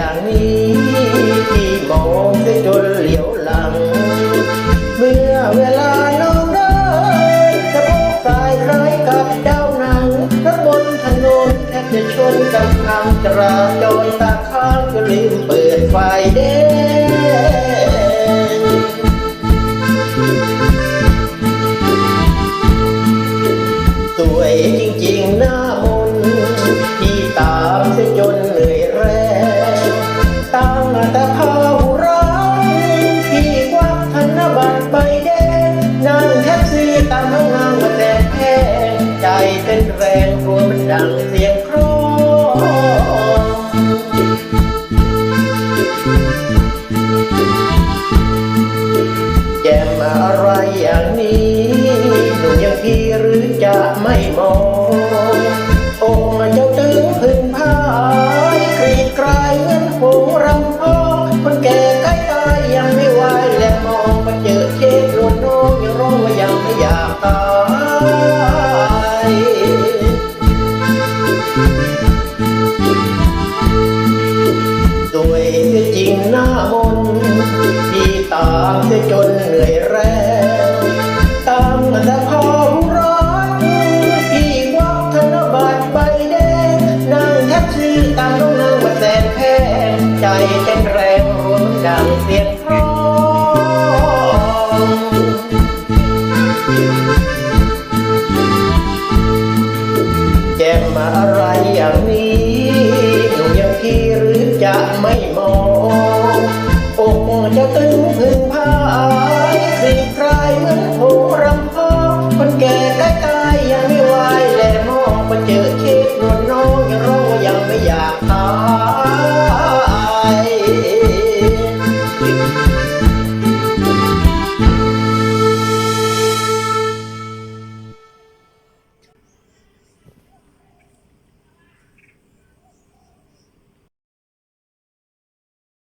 อยางนี้ที่มองได้จนเหลียวหลัง เมื่อเวลาน้องเดินกะพบสายคล้ายกับดาวนังพระบนถนนแทบจะชนกับทางจราจรตาข้างก็ลืมเปิดไฟเดงตัวเยจริง ดังเสียงครแจ่มอะไรอย่างนี้หนูยังพี่หรือจะไม่มอง เต้นแรงรวมดังเสียงคองแจ้มาอะไรอย่างนี้หนูยังพี่หรือจะไม่